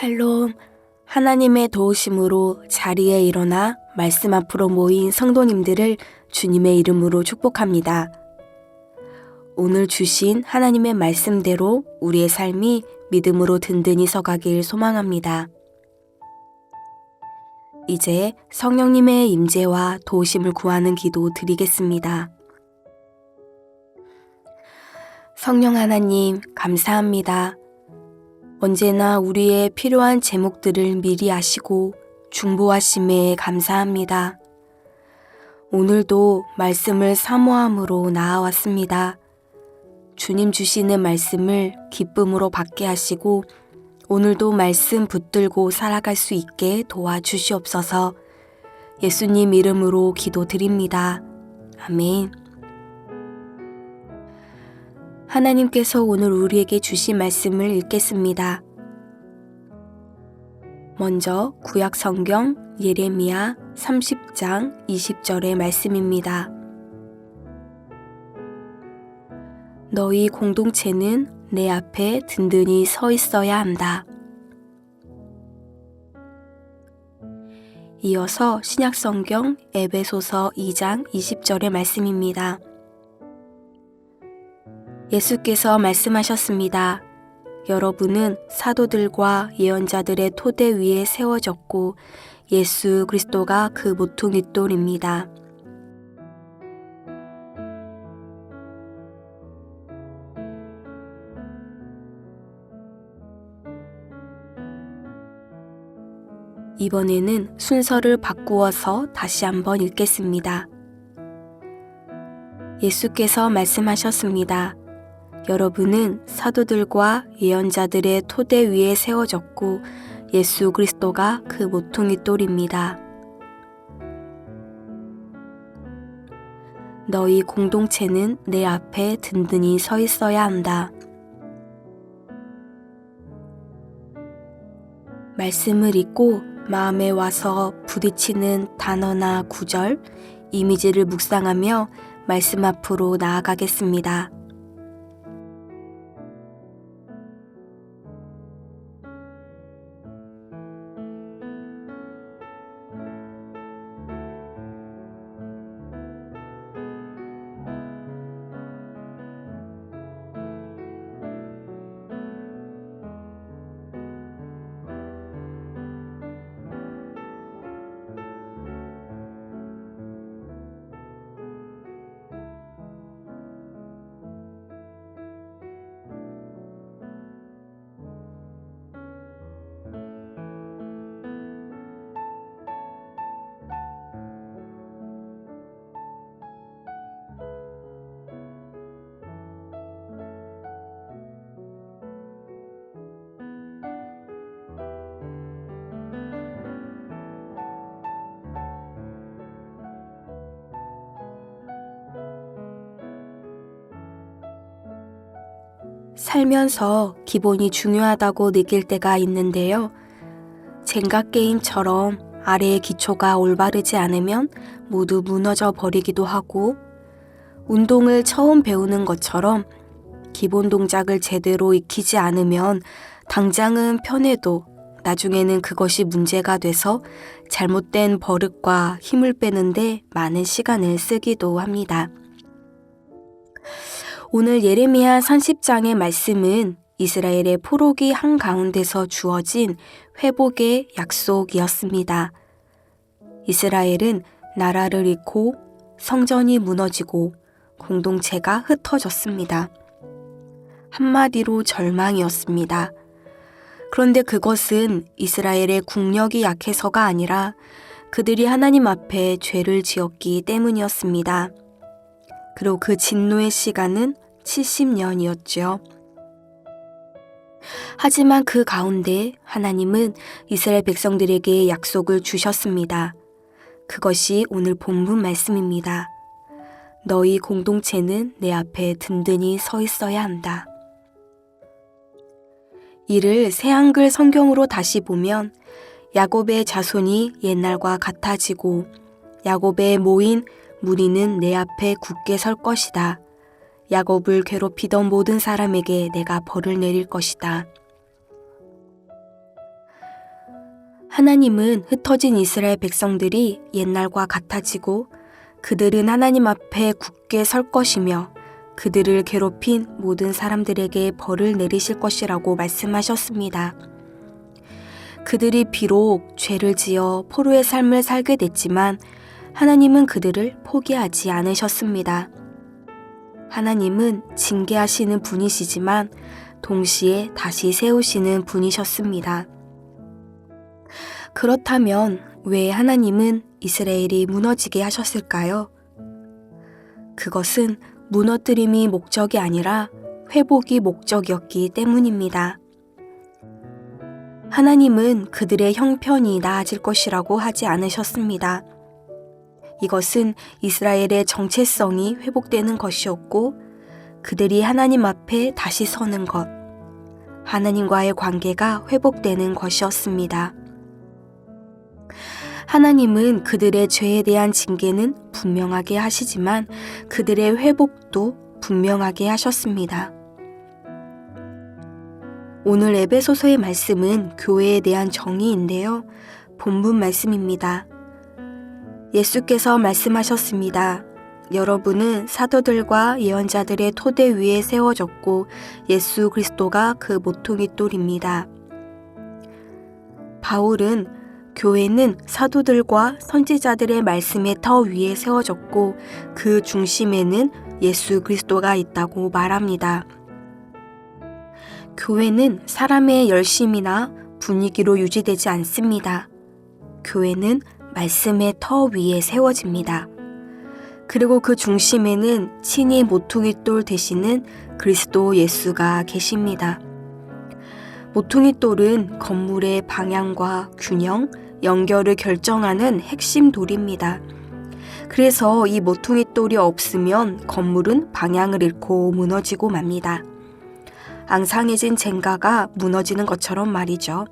샬롬. 하나님의 도우심으로 자리에 일어나 말씀 앞으로 모인 성도님들을 주님의 이름으로 축복합니다. 오늘 주신 하나님의 말씀대로 우리의 삶이 믿음으로 든든히 서가길 소망합니다. 이제 성령님의 임재와 도우심을 구하는 기도 드리겠습니다. 성령 하나님, 감사합니다. 언제나 우리의 필요한 제목들을 미리 아시고 중보하심에 감사합니다. 오늘도 말씀을 사모함으로 나아왔습니다. 주님 주시는 말씀을 기쁨으로 받게 하시고 오늘도 말씀 붙들고 살아갈 수 있게 도와주시옵소서 예수님 이름으로 기도드립니다. 아멘. 하나님께서 오늘 우리에게 주신 말씀을 읽겠습니다. 먼저 구약 성경 예레미야 30장 20절의 말씀입니다. 너희 공동체는 내 앞에 든든히 서 있어야 한다. 이어서 신약 성경 에베소서 2장 20절의 말씀입니다. 예수께서 말씀하셨습니다. 여러분은 사도들과 예언자들의 토대 위에 세워졌고 예수 그리스도가 그 모퉁이 돌입니다. 이번에는 순서를 바꾸어서 다시 한번 읽겠습니다. 예수께서 말씀하셨습니다. 여러분은 사도들과 예언자들의 토대 위에 세워졌고 예수 그리스도가 그 모퉁이 돌입니다. 너희 공동체는 내 앞에 든든히 서 있어야 한다. 말씀을 읽고 마음에 와서 부딪히는 단어나 구절, 이미지를 묵상하며 말씀 앞으로 나아가겠습니다. 살면서 기본이 중요하다고 느낄 때가 있는데요. 젠가 게임처럼 아래의 기초가 올바르지 않으면 모두 무너져 버리기도 하고, 운동을 처음 배우는 것처럼 기본 동작을 제대로 익히지 않으면 당장은 편해도 나중에는 그것이 문제가 돼서 잘못된 버릇과 힘을 빼는데 많은 시간을 쓰기도 합니다. 오늘 예레미야 30장의 말씀은 이스라엘의 포로기 한가운데서 주어진 회복의 약속이었습니다. 이스라엘은 나라를 잃고 성전이 무너지고 공동체가 흩어졌습니다. 한마디로 절망이었습니다. 그런데 그것은 이스라엘의 국력이 약해서가 아니라 그들이 하나님 앞에 죄를 지었기 때문이었습니다. 그리고 그 진노의 시간은 70년이었죠. 하지만 그 가운데 하나님은 이스라엘 백성들에게 약속을 주셨습니다. 그것이 오늘 본문 말씀입니다. 너희 공동체는 내 앞에 든든히 서 있어야 한다. 이를 새 한글 성경으로 다시 보면 야곱의 자손이 옛날과 같아지고 야곱의 모인 무리는 내 앞에 굳게 설 것이다. 야곱을 괴롭히던 모든 사람에게 내가 벌을 내릴 것이다. 하나님은 흩어진 이스라엘 백성들이 옛날과 같아지고 그들은 하나님 앞에 굳게 설 것이며 그들을 괴롭힌 모든 사람들에게 벌을 내리실 것이라고 말씀하셨습니다. 그들이 비록 죄를 지어 포로의 삶을 살게 됐지만 하나님은 그들을 포기하지 않으셨습니다. 하나님은 징계하시는 분이시지만 동시에 다시 세우시는 분이셨습니다. 그렇다면 왜 하나님은 이스라엘이 무너지게 하셨을까요? 그것은 무너뜨림이 목적이 아니라 회복이 목적이었기 때문입니다. 하나님은 그들의 형편이 나아질 것이라고 하지 않으셨습니다. 이것은 이스라엘의 정체성이 회복되는 것이었고 그들이 하나님 앞에 다시 서는 것, 하나님과의 관계가 회복되는 것이었습니다. 하나님은 그들의 죄에 대한 징계는 분명하게 하시지만 그들의 회복도 분명하게 하셨습니다. 오늘 에베소서의 말씀은 교회에 대한 정의인데요. 본문 말씀입니다. 예수께서 말씀하셨습니다. 여러분은 사도들과 예언자들의 토대 위에 세워졌고 예수 그리스도가 그 모퉁이 돌입니다. 바울은 교회는 사도들과 선지자들의 말씀의 터 위에 세워졌고 그 중심에는 예수 그리스도가 있다고 말합니다. 교회는 사람의 열심이나 분위기로 유지되지 않습니다. 교회는 말씀의 터 위에 세워집니다. 그리고 그 중심에는 친히 모퉁이 돌 되시는 그리스도 예수가 계십니다. 모퉁이 돌은 건물의 방향과 균형, 연결을 결정하는 핵심 돌입니다. 그래서 이 모퉁이 돌이 없으면 건물은 방향을 잃고 무너지고 맙니다. 앙상해진 젠가가 무너지는 것처럼 말이죠.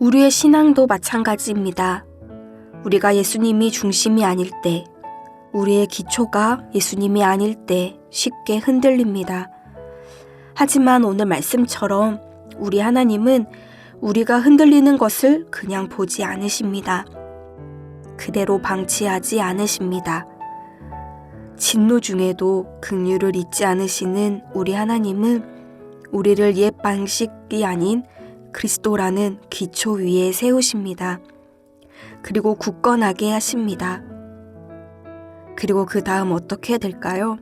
우리의 신앙도 마찬가지입니다. 우리가 예수님이 중심이 아닐 때, 우리의 기초가 예수님이 아닐 때 쉽게 흔들립니다. 하지만 오늘 말씀처럼 우리 하나님은 우리가 흔들리는 것을 그냥 보지 않으십니다. 그대로 방치하지 않으십니다. 진노 중에도 긍휼을 잊지 않으시는 우리 하나님은 우리를 옛 방식이 아닌 그리스도라는 기초 위에 세우십니다. 그리고 굳건하게 하십니다. 그리고 그 다음 어떻게 될까요?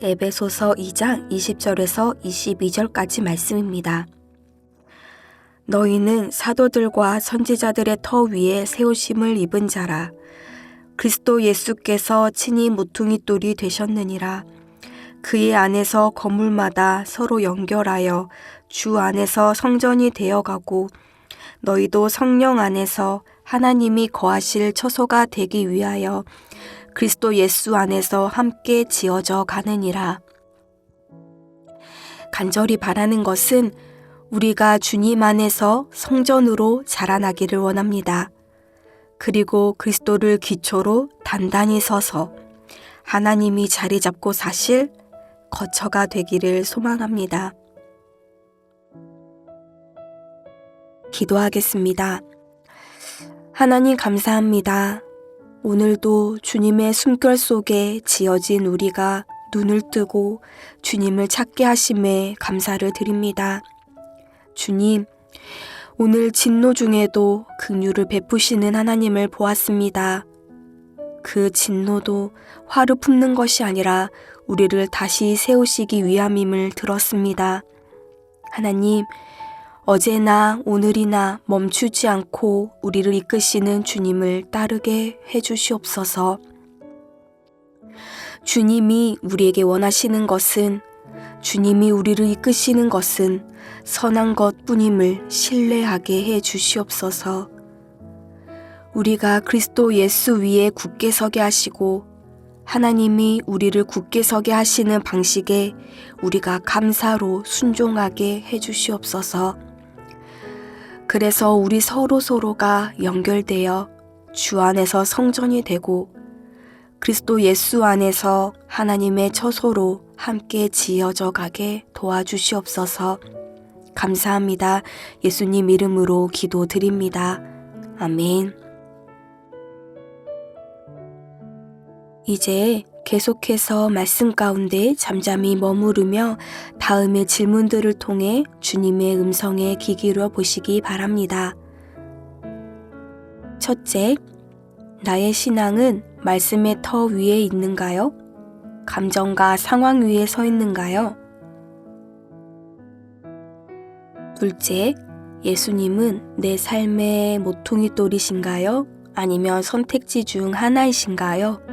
에베소서 2장 20절에서 22절까지 말씀입니다. 너희는 사도들과 선지자들의 터 위에 세우심을 입은 자라. 그리스도 예수께서 친히 모퉁이 돌이 되셨느니라. 그의 안에서 건물마다 서로 연결하여 주 안에서 성전이 되어가고 너희도 성령 안에서 하나님이 거하실 처소가 되기 위하여 그리스도 예수 안에서 함께 지어져 가느니라. 간절히 바라는 것은 우리가 주님 안에서 성전으로 자라나기를 원합니다. 그리고 그리스도를 기초로 단단히 서서 하나님이 자리 잡고 사실 거처가 되기를 소망합니다. 기도하겠습니다. 하나님 감사합니다. 오늘도 주님의 숨결 속에 지어진 우리가 눈을 뜨고 주님을 찾게 하심에 감사를 드립니다. 주님, 오늘 진노 중에도 긍휼을 베푸시는 하나님을 보았습니다. 그 진노도 화를 품는 것이 아니라 우리를 다시 세우시기 위함임을 들었습니다. 하나님, 어제나 오늘이나 멈추지 않고 우리를 이끄시는 주님을 따르게 해주시옵소서. 주님이 우리에게 원하시는 것은 주님이 우리를 이끄시는 것은 선한 것 뿐임을 신뢰하게 해 주시옵소서. 우리가 그리스도 예수 위에 굳게 서게 하시고 하나님이 우리를 굳게 서게 하시는 방식에 우리가 감사로 순종하게 해 주시옵소서. 그래서 우리 서로 서로가 연결되어 주 안에서 성전이 되고 그리스도 예수 안에서 하나님의 처소로 함께 지어져 가게 도와주시옵소서. 감사합니다. 예수님 이름으로 기도드립니다. 아멘. 이제 계속해서 말씀 가운데 잠잠히 머무르며 다음의 질문들을 통해 주님의 음성에 귀 기울여 보시기 바랍니다. 첫째, 나의 신앙은 말씀의 터 위에 있는가요? 감정과 상황 위에 서 있는가요? 둘째, 예수님은 내 삶의 모퉁이 돌이신가요? 아니면 선택지 중 하나이신가요?